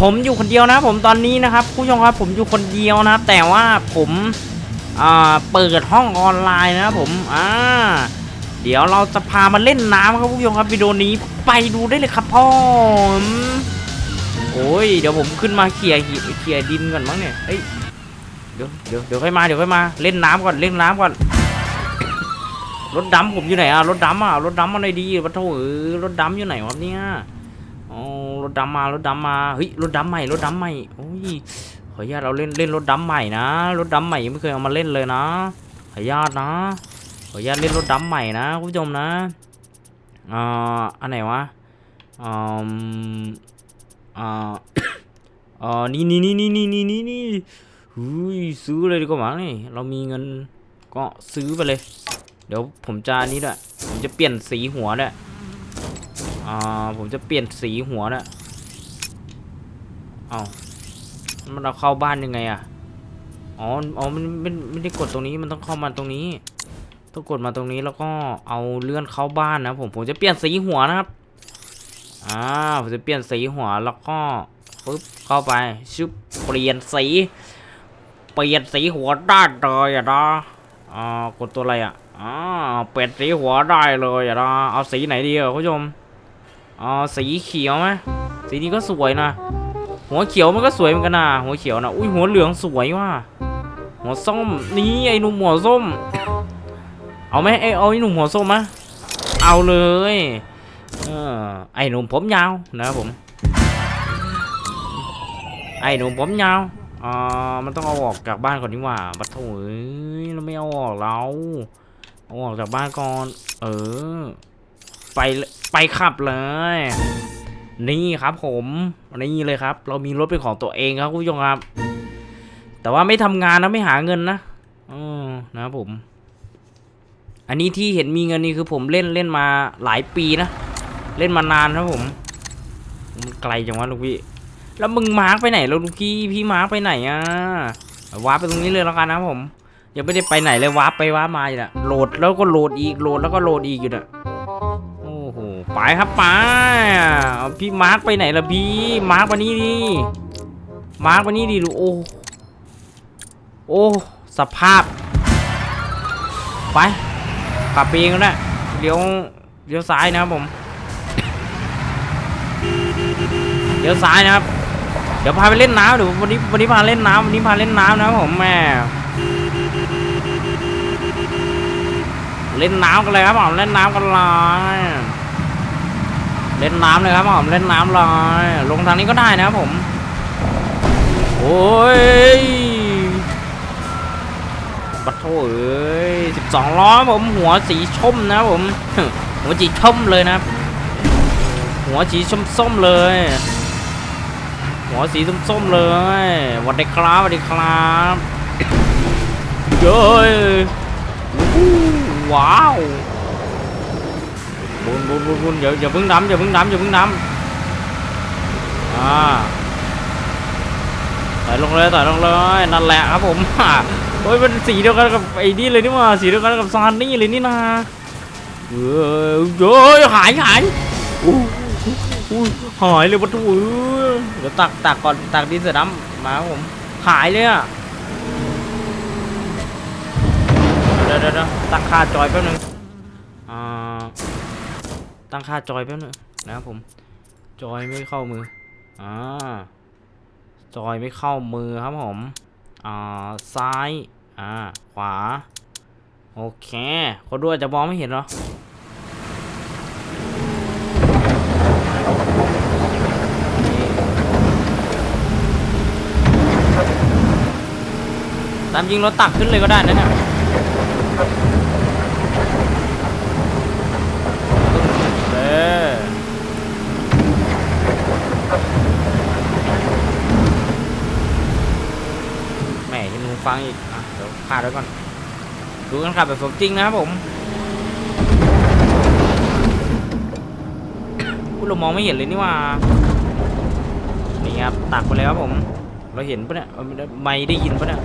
ผมอยู่คนเดียวนะผมตอนนี้นะครับผู้ชมครับผมอยู่คนเดียวนะแต่ว่าผมาเปิดห้องออนไลน์นะครับผมอ่าเดี๋ยวเราจะพามาเล่นน้ำครับผู้ชมครับวิดีโอนี้ไปดูได้เลยครับพ่อโอ้ยเดี๋ยวผมขึ้นมาเขี่ยหิเขี่ยดินก่อนมั้งเนี่ยเอ้ยเดี๋ยวเดี๋ยวเดี๋ยวค่อยมาเดี๋ยวค่อยมาเล่นน้ำก่อนเล่นน้ำก่อนรถดำผมอยู่ไหนอะรถดำอะรถดำมาหน่อยดีปะโถเออรถดำอยู่ไหนวะเนี่ย ถดำมารถดำมาเฮ้ยรถดำใหม่รถดำใหม่โอ้ยขออนุญาตเราเล่นเล่นรถดำใหม่นะรถดำใหม่ยังไม่เคยเอามาเล่นเลยนะขออนุญาตนะขออนุญาตเล่นรถดำใหม่นะคุณผู้ชมนะอ่าอันไหนวะอ่าอ่าอ่านี่นี่นี่นี่นี่นี่นี่นี่หุยซื้อเลยดีกว่ามั้งนี่เรามีเงินก็ซื้อไปเลย เดี๋ยวผมจะนนี้ด้วยผมจะเปลี่ยนสีหัวด้วย อ่าผมจะเปลี่ยนสีหัวด้วยเอามันเอาเข้าบ้านยังไงอะอ๋ออ๋อมันไม่ไม่ได้กดตรงนี้มันต้องเข้ามาตรงนี้ ต้องกดมาตรงนี้แล้วก็เอาเลื่อนเข้าบ้านนะผมผมจะเปลี่ยนสีหัวนะครับอ่าผมจะเปลี่ยนสีหัวแล้วก็ปึ๊บเข้าไปชึบเปลี่ยนสีเปลี่ยนสีหัวได้เลยอะนะอ่ากดตัวอะไรอะอ่าเปลี่ยนสีหัวได้เลยอะนะเอาสีไหนดีอะคุณผู้ชม อ่าสีเขียวไหมสีนี้ก็สวยนะ หัวเขียวมันก็สวยเหมือนกันนะหัวเขียวนะอุ้ยหัวเหลืองสวยว่ะหัวส้มนี่ไอ้หนุ่มหัวส้ม เอาไหมไอ้เอาไอ้หนุ่มหัวส้มมะเอาเลยเออไอ้หนุ่มผมยาวนะครับผม ไอ้หนุ่มผมยาวอ่ามันต้องเอาออกจากบ้านก่อนดีกว่าบัดโถเอ้ยเราไม่เอาออกเราเอาออกจากบ้านก่อน เออ ไปเลย ไปขับเลย นี่ครับผมนี่เลยครับ เรามีรถเป็นของตัวเองครับคุณผู้ชมครับ แต่ว่าไม่ทำงานนะไม่หาเงินนะอือนะครับผม อันนี้ที่เห็นมีเงินนี่คือผมเล่นเล่นมาหลายปีนะเล่นมานานครับผมมันไกลจังวะลูกพี่ แล้วมึงมาร์กไปไหนแล้วลูกพี่พี่มาร์กไปไหนอะวาร์ปไปตรงนี้เลยแล้วกันนะผมยังไม่ได้ไปไหนเลยวาร์ปไปวาร์ปมาอยู่นะโหลดแล้วก็โหลดอีกโหลดแล้วก็โหลดอีกอยู่น่ะ ไปครับไปเอาพี่มาร์กไปไหนล่ะพี่มาร์กมานี่ดิมาร์กมานี่ดิลูกโอ้โอ้สภาพ ไปขับเองก็ได้เดี๋ยวเดี๋ยวซ้ายนะครับผมเดี๋ยวซ้ายนะครับ เดี๋ยวพาไปเล่นน้ำเดี๋ยววันนี้วันนี้พาเล่นน้ำวันนี้พาเล่นน้ำนะครับผมแม่เล่นน้ำกันเลยครับผมเล่นน้ำกันเลย เล่นน้ำเลยครับผมเล่นน้ำเลยลงทางนี้ก็ได้นะครับผม โอ้ยปัดโถเอ้ยสิบสองล้อผมหัวสีชมนะครับผม หัวสีชมเลยนะ หัวสีชมส้มเลย หัวสีส้มๆเลยสวัสดีครับสวัสดีครับเย้ยวู้ว้าว บุนบุนบุนบุนอย่าอย่าเพิ่งดำอย่าเพิ่งดำอย่าเพิ่งดำอ่าต่อยลงเลยต่อยลงเลยนั่นแหละครับผมโอ้ยเป็นสีเดียวกันกับไอ้นี่เลยนี่หว่าสีเดียวกันกับซานนี่เลยนี่นะเออเย้ยหายหายอู้หายเลยวัตถุเดี๋ยวตักตักก่อนตักดินเสือดำมาครับผมหายเลยอะเดี๋ยวเดี๋ยวตั้งค่าจอยแป๊บนึง ตั้งค่าจอยแป๊บนึงนะครับผม จอยไม่เข้ามืออ่าจอยไม่เข้ามือครับผมอ่าซ้ายอ่าขวา โอเคคนด้วยจะมองไม่เห็นเหรอตามจริงราตักขึ้นเลยก็ได้นะเนี่ยเออแหมยังมึง ฟังอีกอะเดี๋ยวพาดไว้ก่อน ดูกันขับแบบสมจริงนะครับผมพูดเรามองไม่เห็นเลยนี่ว่า นี่ครับตักไปแล้วครับผม เราเห็นปะเนี่ยไม่ได้ยินปะเนี่ย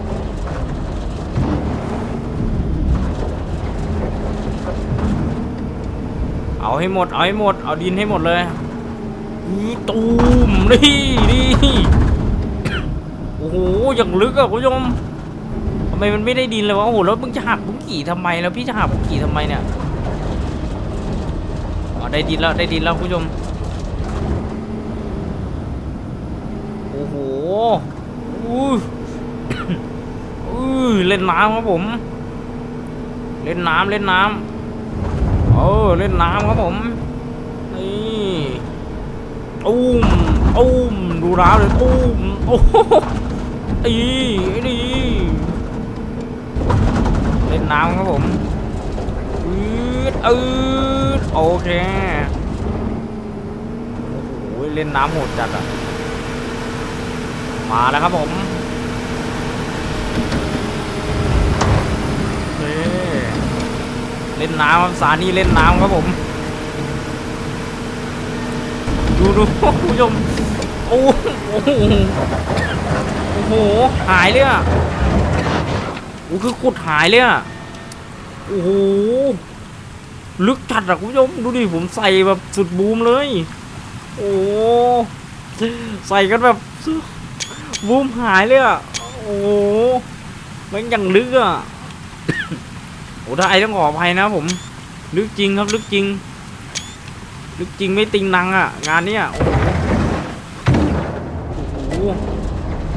เอาให้หมด เอาให้หมด เอาดินให้หมดเลยอื้อตูมนี่นี่อย่างลึกอะคุณผู้ชม ทำไมมันไม่ได้ดินเลยวะโอ้โหแล้วมึงจะหักบุ้งกี่ทำไมแล้วพี่จะหักบุ้งกี่ทำไมเนี่ยอ๋อได้ดินแล้วได้ดินแล้วคุณผู้ชมโอ้โหอู้อู้เล่นน้ำครับผม เล่นน้ำเล่นน้ำเออเล่นน้ำครับผมนี่อุ้มอุ้มดูน้ำเลยอุ้มโอ้โหอีนี่ เล่นน้ำครับผมอืดอืดโอเคโอ้โหเล่นน้ำโหดจัดอะมาแล้วครับผมเล่นน้ำครับสานี่เล่นน้ำครับผม ดูดูคุณผู้ชมโอ้โหโอ้โหหายเลยอะ อ้คือขุดหายเลยอะโอ้โหลึกจัดอะคุณผู้ชมดูดิผมใส่แบบสุดบูมเลย โอ้ใส่กันแบบบูมหายเลยอะโอ้มันย่างลึกอะโอ้ถ้าไอ้ต้องขออภัยนะผม ลึกจริงครับลึกจริง ลึกจริงไม่ติงนังอะ งานเนี้ยโอ้โหโอ้โห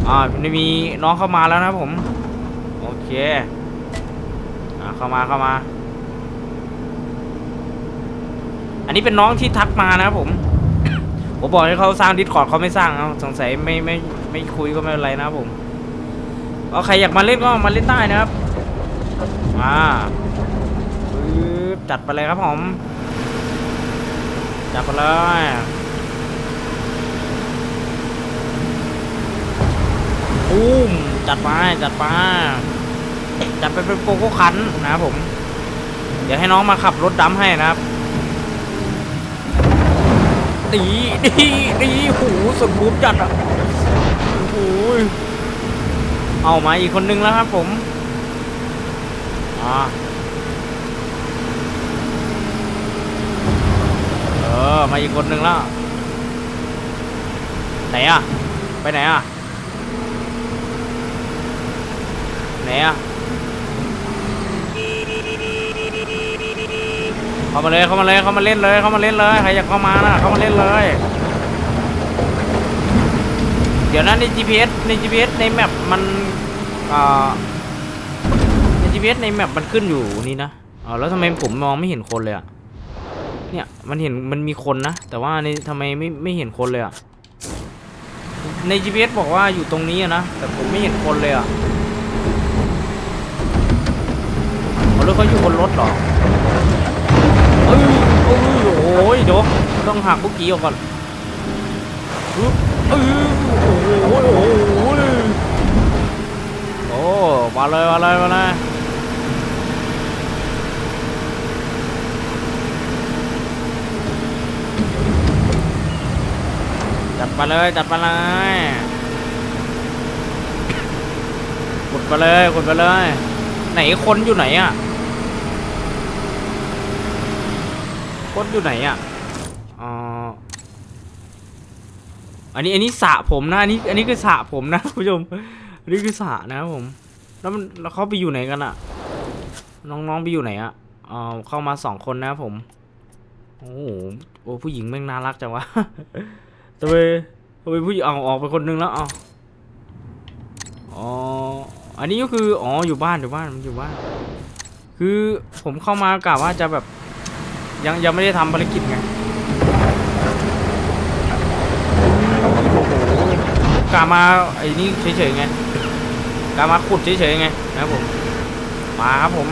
อ่ามีน้องเข้ามาแล้วนะผม โอเค อ่าเข้ามาเข้ามา อันนี้เป็นน้องที่ทักมานะครับผม ผมบอกให้เขาสร้างดิสคอร์ดเขาไม่สร้างเอาสงสัยไม่ไม่ไม่คุยก็ไม่เป็นไรนะครับผมเอาใครอยากมาเล่นก็มาเล่นได้นะครับ อ่าจัดไปเลยครับผม จับไปเลยอุ้ม จัดไปจัดไปจัดไปเป็นโปโก้คันนะครับผม เดี๋ยวให้น้องมาขับรถดำให้นะครับดีดีดีหูสุดบูมจัดอะโอ้โหเอามาอีกคนนึงแล้วครับผมอ่าเออมาอีกคนหนึ่งแล้วไหนอะไปไหนอะ ไหนอะเข้ามาเลยเข้ามาเลยเข้ามาเล่นเลยเข้ามาเล่นเลยใครอยากเข้ามานะเข้ามาเล่นเลย เดี๋ยวนะใน GPS ใน GPS ในแมปมันอ่าใน GPS ในแมปมันขึ้นอยู่นี่นะอ๋อแล้วทำไมผมมองไม่เห็นคนเลยอะเนี่ยมันเห็นมันมีคนนะ แต่ว่าในทำไมไม่ไม่เห็นคนเลยอะใน GPS บอกว่าอยู่ตรงนี้นะแต่ผมไม่เห็นคนเลยอะอ๋อหรือ เขาอยู่บนรถหรอเอ้ยเอ้ยโอ้ยเดี๋ยวต้องหักบุกกี้ออกก่อนปึ๊บเอ้ยโอ้โหโอ้โหโอ้มาเลยมาเลยมาเลยจัดไปเลยจัดไปเลยขุดไปเลยขุดไปเลย ไหนคนอยู่ไหนอะ คนอยู่ไหนอะอ๋ออันนี้อันนี้สระผมนะอันนี้อันนี้คือสระผมนะคุณผู้ชมอันนี้คือสระนะครับผม แล้วมันแล้วเขาไปอยู่ไหนกันอะ น้องๆไปอยู่ไหนอะอ๋อเข้ามาสองคนนะผมโอ้โหโอ้ผู้หญิงแม่งน่ารักจังวะทำไมทำไมผู้หญิงเอาออกไปคนนึงแล้วอ๋ออ๋ออันนี้ก็คืออ๋ออยู่บ้านอยู่บ้านมันอยู่บ้าน คือผมเข้ามากะว่าจะแบบ ยังยังไม่ได้ทำภารกิจไงกะมาไอ้นี่เฉยๆไงกะมาขุดเฉยๆไงนะครับผมมาครับผม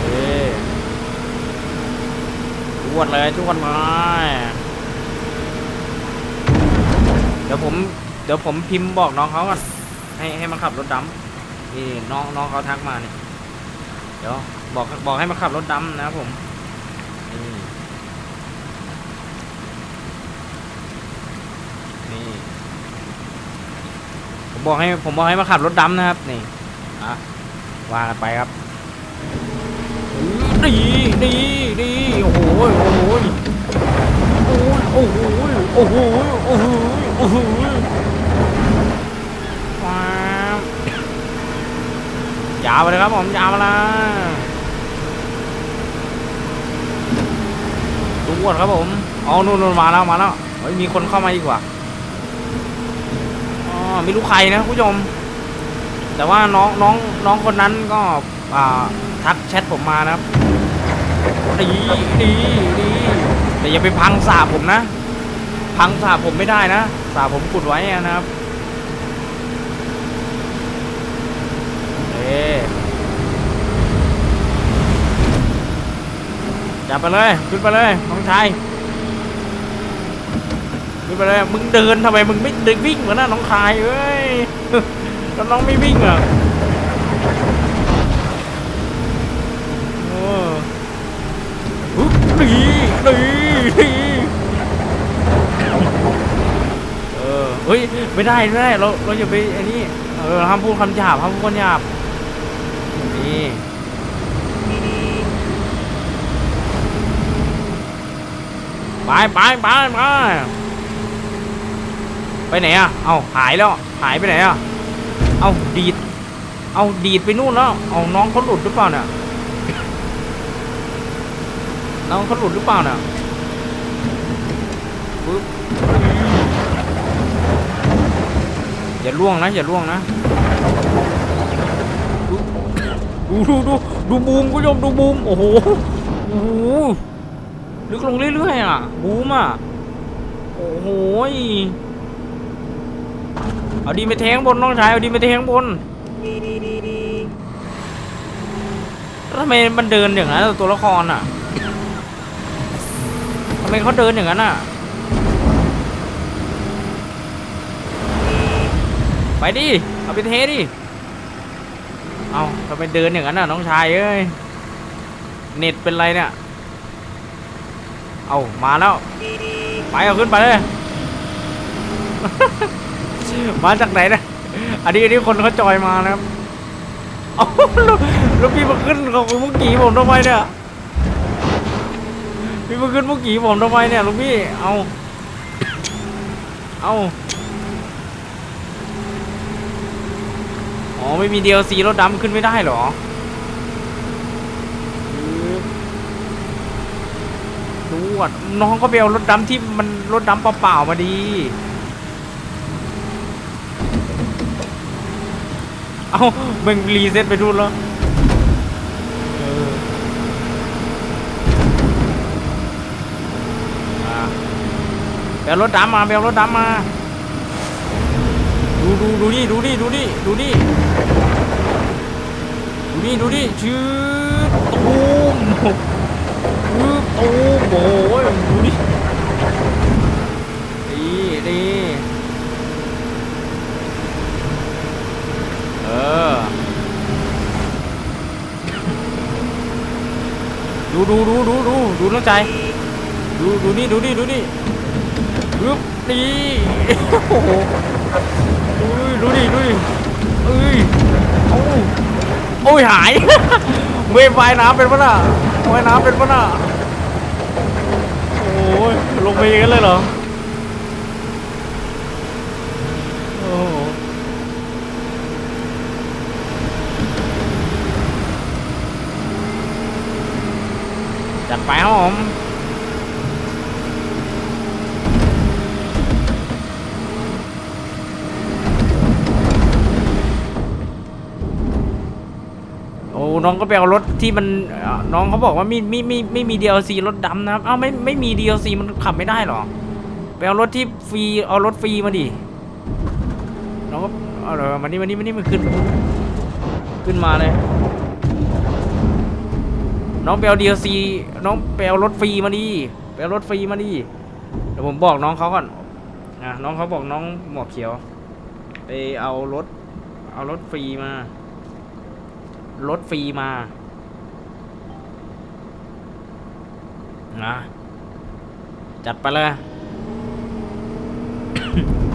เอ้จวดเลยจวดเลยเดี๋ยวผมเดี๋ยวผมพิมพ์บอกน้องเขาก่อนให้ให้มาขับรถดำนี่น้องน้องเขาทักมาเนี่ย เดี๋ยวบอกบอกให้มาขับรถดำนะครับผมนี่ผมบอกให้ผมบอกให้มาขับรถดำนะครับ นี่อะว่ากันไปครับดีดีดีโอ้โหโอ้โหโอ้โหโอ้โหโอ้โหโอ้โหโอ้โห อ้โหว้าว ยาวไปเลยครับผมยาวไปเลยทุกคนครับผมอ๋อนู่นนู่นมาแล้วมาแล้วเฮ้ยมีคนเข้ามาอีกว่ะอ๋อไม่รู้ใครนะคุณผู้ชม แต่ว่าน้องน้องน้องคนนั้นก็อ่าทักแชทผมมานะครับดีดีดีแต่อย่าไปพังสาผมนะ พังสาผมไม่ได้นะสาผมขุดไว้นะครับเอ๊ จับไปเลย ขึ้นไปเลยน้องชายขึ้นไปเลย มึงเดินทำไมมึงไม่เดินวิ่งเหมือนน่ะน้องชายเอ้ยแล้วน้องไม่วิ่งอะโอ้ฮึบดีดีดีเออเฮ้ยไม่ได้ไม่ได้เราเราอย่าไปไอ้นี่เออห้ามพูดคำหยาบห้ามพูดคำหยาบ ไปไปไปไปไปไหนอะ เอาหายแล้ว หายไปไหนอะ เอาดีด เอาดีดไปนู่นแล้ว เอาน้องเขาหลุดหรือเปล่าเนี่ย น้องเขาหลุดหรือเปล่าเนี่ยปึ๊บอย่าล่วงนะ อย่าล่วงนะ ดูดูดูดูบูมคุณผู้ชมดูบูมโอ้โหโอ้โหลึกลงเรื่อยๆอะบูมอะโอ้โหเอาดีไปแทงบนน้องชายเอาดีไปแทงบนทำไมมันเดินอย่างนั้นตัวละครอะทำไมเขาเดินอย่างนั้นอะไปดิเอาไปเทดิ เอาทำไมเดินอย่างนั้นอะน้องชายเอ้ย เน็ตเป็นไรเนี่ย เอามาแล้ว ไปเอาขึ้นไปเลย มาจากไหนนะอันนี้อันนี้คนเขาจอยมานะครับเอ้าแล้วแล้วพี่มาขึ้นของมุกกี้ผมทำไมเนี่ย พี่มาขึ้นมุกกี้ผมทำไมเนี่ยลุงพี่ เอา เอาอ๋อ ไม่มี DLC รถดำขึ้นไม่ได้เหรอดูอะน้องก็ไปเอารถดำที่มันรถดำเปล่าๆมาดี เอาเบ่งรีเซ็ตไปดูแล้วเอออะไปเอารถดำมาไปเอารถดำมา ดูดูดูนี่ดูนี่ดูนี่ดูนี่ดูนี่ดูนี่ชื่อตูมชื่อตูมโอ้ยดูนี่ดีดีเออดูดูดูดูดูดูน้องใจดูดูนี่ดูนี่ดูนี่ปึ๊บนี่โอ้โห อุ้ยดูดิดูดิเอ้ยโอ้โอ้ยหาย เวฟว่ายน้ำเป็นปะน่ะว่ายน้ำเป็นปะน่ะโอ้ยลงไปอย่างนั้นเลยเหรอโอ้โหจัดไปครับผม น้องก็ไปเอารถที่มันน้องเขาบอกว่าไม่ไม่ไม่ไม่มี DLC รถดำนะครับ เอ้าไม่ไม่มี DLC มันขับไม่ได้หรอ ไปเอารถที่ฟรีเอารถฟรีมาดิน้องก็เอาเลยมานี่มานี่มานี่มาขึ้น ขึ้นมาเลย น้องไปเอา DLC น้องไปเอารถฟรีมาดิไปเอารถฟรีมาดิเดี๋ยวผมบอกน้องเขาก่อนนะน้องเขาบอกน้องหมวกเขียว ไปเอารถเอารถฟรีมา รถฟรีมานะจัดไปเลย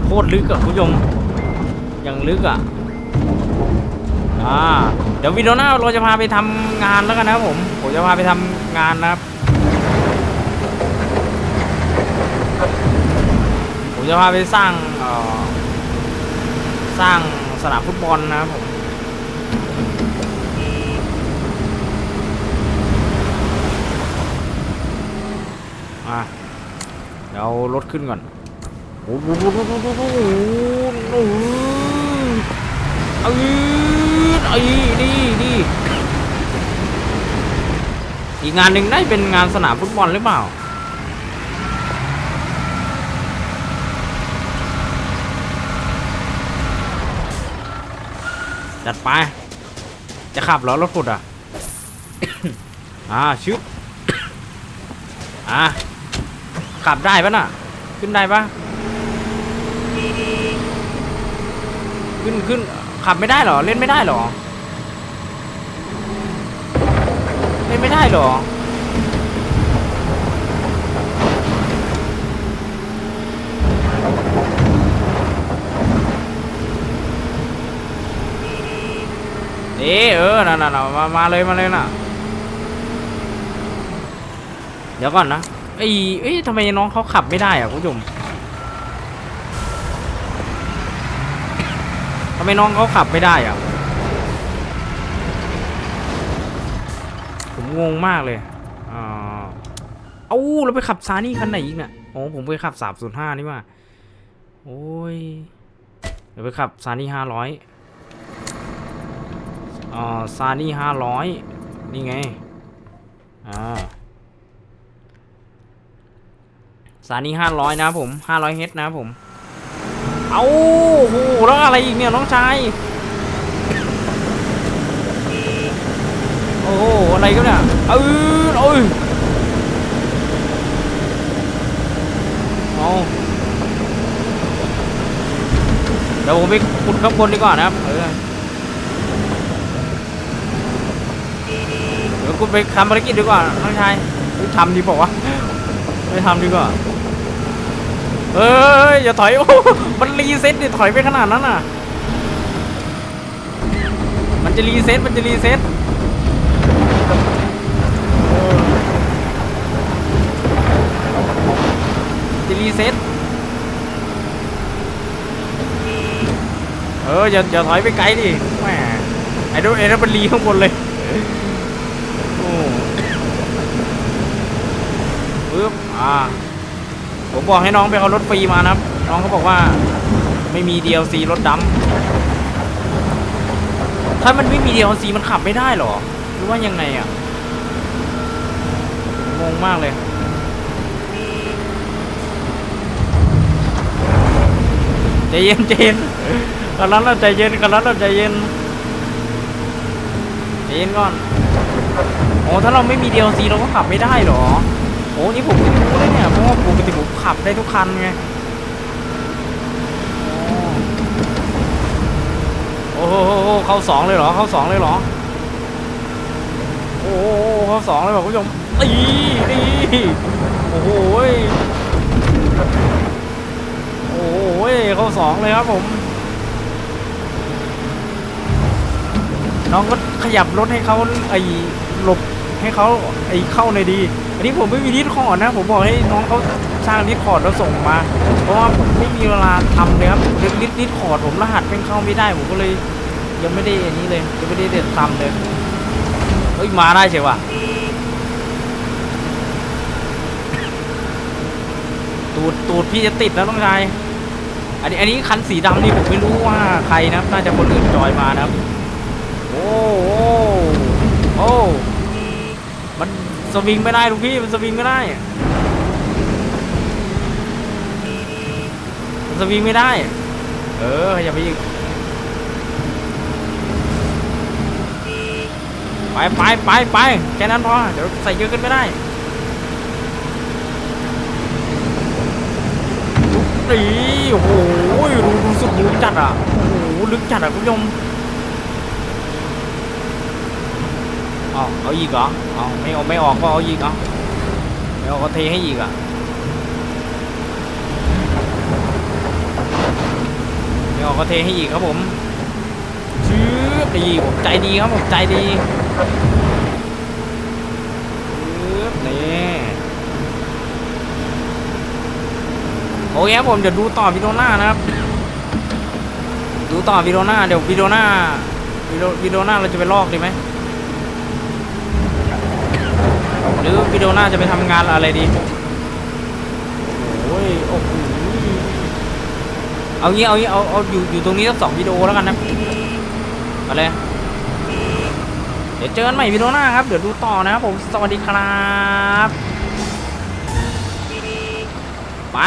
โคตรลึกอะคุณผู้ชมยังลึกอะอ่าเดี๋ยววิดีโอหน้าเราจะพาไปทำงานแล้วกันนะครับผม ผมจะพาไปทำงานนะครับ ผมจะพาไปสร้างเอ่อสร้างสนามฟุตบอลนะครับผม มา เอารถขึ้นก่อนโอ้โหโอ้โหโอ้โหโอ้โหโอ้โหเอ้ยไอ้นี่นี่อีกงานหนึ่งได้เป็นงานสนามฟุตบอลหรือเปล่าจัดไป จะขับเหรอรถขุดอะ อ่าชึบอะ ขับได้ปะน่ะ ขึ้นได้ปะขึ้นขึ้นขับไม่ได้เหรอ เล่นไม่ได้เหรอ เล่นไม่ได้เหรอเอ๊เออน่ะน่ะน่ะมามาเลยมาเลยน่ะ เดี๋ยวก่อนนะ ไอ้เอ้ยทำไมน้องเขาขับไม่ได้อะคุณผู้ชมทำไมน้องเขาขับไม่ได้อะผมงงมากเลยอ่าเอ้าเราไปขับซานี่คันไหนอีกเนี่ยโอ้ผมไปขับสามศูนย์ห้านี่ว่าโอ้ยเดี๋ยวไปขับซานี่ห้าร้อยอ่าซานี่ห้าร้อยนี่ไงอ่า สานีห้าร้อยนะผมห้าร้อยเฮดนะผม เอาโอ้โหแล้วอะไรอีกเนี่ยน้องชายโอ้โหอะไรกันเนี่ยเออโอ้ยเอาเดี๋ยวผมไปขุดข้างบนดีกว่านะครับเออเดี๋ยวคุณไปทำภารกิจดีกว่าน้องชายเฮ้ยทำดีบอกว่าวะไม่ทำดีกว่า เอ้ยอย่าถอยโอ้มันรีเซ็ตดิถอยไปขนาดนั้นน่ะ มันจะรีเซ็ตมันจะรีเซ็ตจะรีเซ็ตเอออย่าอย่าถอยไปไกลดิแหมไอ้ดูไอ้นั่นมันรีข้างบนเลยโอ้ปึ๊บอ่า ผมบอกให้น้องไปเอารถฟรีมานะครับ น้องเขาบอกว่า ไม่มี DLC รถดำถ้ามันไม่มี DLC มันขับไม่ได้เหรอ หรือว่ายังไงอะงงมากเลยใจเย็นใจเย็นกันนั้นเราใจเย็นกันนั้นเราใจเย็นใจเย็นก่อนโอ้ถ้าเราไม่มี DLC เราก็ขับไม่ได้เหรอ อ้นี่ผมเพิ่รู้เลยเนี่ย เพราะว่าปกติผมขับได้ทุกคันไง โอ้โหเข้าสองเลยเหรอ เข้าสองเลยเหรอ โอ้โหเข้าสองเลยเหรอคุณผู้ชมตีตีโอ้โหยโอ้โหยเข้าสองเลยครับผม น้องก็ขยับรถให้เขาไอ้หลบ ให้เขาไอ้เข้าในอยดี อันนี้ผมไม่มีดิสคอร์ดนะ ผมบอกให้น้องเขาสร้างดิสคอร์ดแล้วส่งมา เพราะว่าผมไม่มีเวลาทำเลยครับดิสดิสคอร์ดผมรหัสเป็นเข้าไม่ได้ ผมก็เลยยังไม่ได้อันนี้เลยยังไม่ได้เด็ดทำเลย เฮ้ย มาได้เชียว่ะตูดตูดพี่จะติดแล้วน้องชายอันนี้อันนี้คันสีดำนี่ผมไม่รู้ว่าใครนะน่าจะคนอื่นจอยมานะครับ โอ้โอ้โอ้ สวิงไม่ได้ลูกพี่มันสวิงไม่ได้มันสวิงไม่ได้ เอออย่าไปอีกไปไปไปไปแค่นั้นพอ เดี๋ยวใส่เยอะขึ้นไม่ได้นี่โอ้โหดูดูสุดลึกจัดอะ โอ้โหลึกจัดอะคุณผู้ชม เอาเอาอีกเหรอเอาไม่เอาไม่ออกก็เอาอีกเหรอไม่ออกก็เทให้อีกอะไม่ออกก็เทให้อีกครับผมชื้อดีผมใจดีครับผมใจดีชื้อนี่โอโอเคครับผมเดี๋ยวดูต่อวิดีโอหน้านะครับ ดูต่อวิดีโอหน้าเดี๋ยววิดีโอหน้าวิโอวิดีโอหน้าเราจะไปลอกดีไหมห รือวิดีโอหน้าจะไปทำงานอะไรดีโอ้ยโอ้โหเอางี้เอางี้เอาเอาอยู่อยู่ตรงนี้สักสองวิดีโอแล้วกันนะเอาเลยเดี๋ยวเจอกันใหม่วิดีโอหน้าครับ เดี๋ยวดูต่อนะครับผม สวัสดีครับ ไป